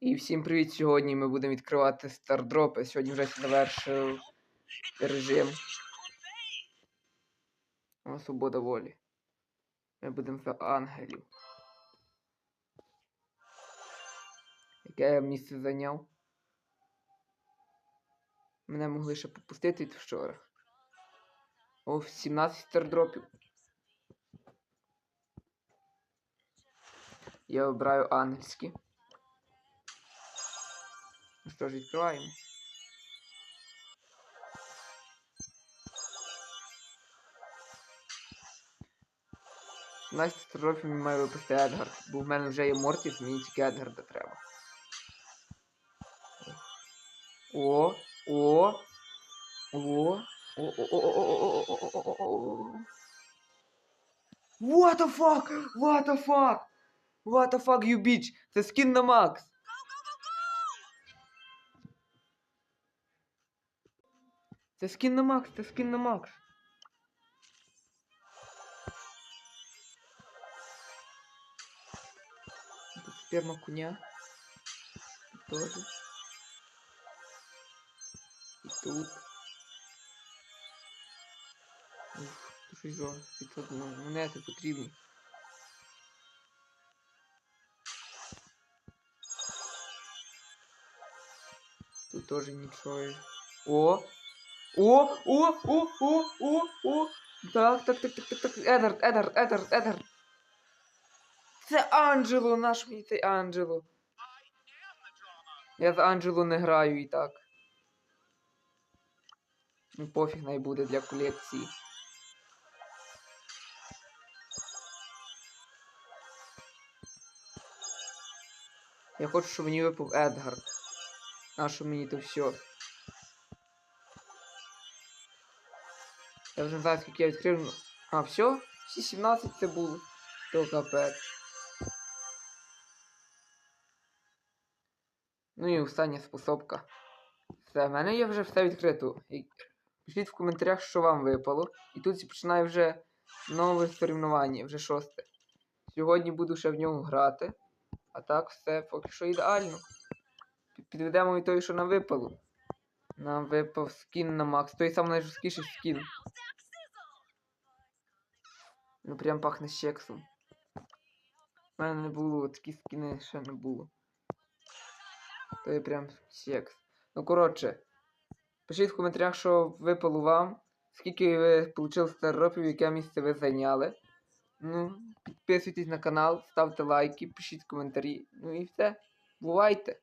І всім привіт! Сьогодні ми будемо відкривати стардропи. Сьогодні вже завершив режим. О, свобода волі. Ми будемо за ангелів. Яке я місце зайняв? Мене могли ще попустити від вчора. О, 17 стардропів. Я обираю ангельські. Ну що ж, відкриваємо. Настя строфі мені має випустити Едгард, бо в мене вже є Мортіс, мені тільки Едгарда треба. О, о, о, о, о, о, о, о, о, о, о, о. What the fuck? What the fuck? What the fuck, you bitch? Це скін на Макс. Це скін на Макс, це скін на Макс. Тут сперма коня. Тут тоже. І тут. Тут щось за 500 мон- монети потрібні. Тут тоже нічого. О! О! О! О! О! О! О! Так, так, так, так, так, так. Едард, Едард, Едард, Едард. Це Анджело, наш мій цей Анджело. Я за Анджело не граю і так. Ну пофіг най буде для колекції. Я хочу, щоб мені випав Едгард. А що мені то все? Я вже не знаю, скільки я відкрив. А, все? Всі 17 це було. То капець. Ну і остання способка. Все, в мене є вже все відкрито. Пишіть в коментарях, що вам випало. І тут починає вже нове соревнування, вже шосте. Сьогодні буду ще в нього грати. А так все поки що ідеально. Підведемо і той, що нам випало. Нам випав скін на Макс. Той самий найжорсткіший скін. Ну прям пахне сексом. У мене не було, такі скіни ще не було. То є прям секс. Ну коротше. Пишіть в коментарях, що випало вам. Скільки ви отримали старопів, яке місце ви зайняли. Ну, підписуйтесь на канал, ставте лайки, пишіть коментарі. Ну і все. Бувайте!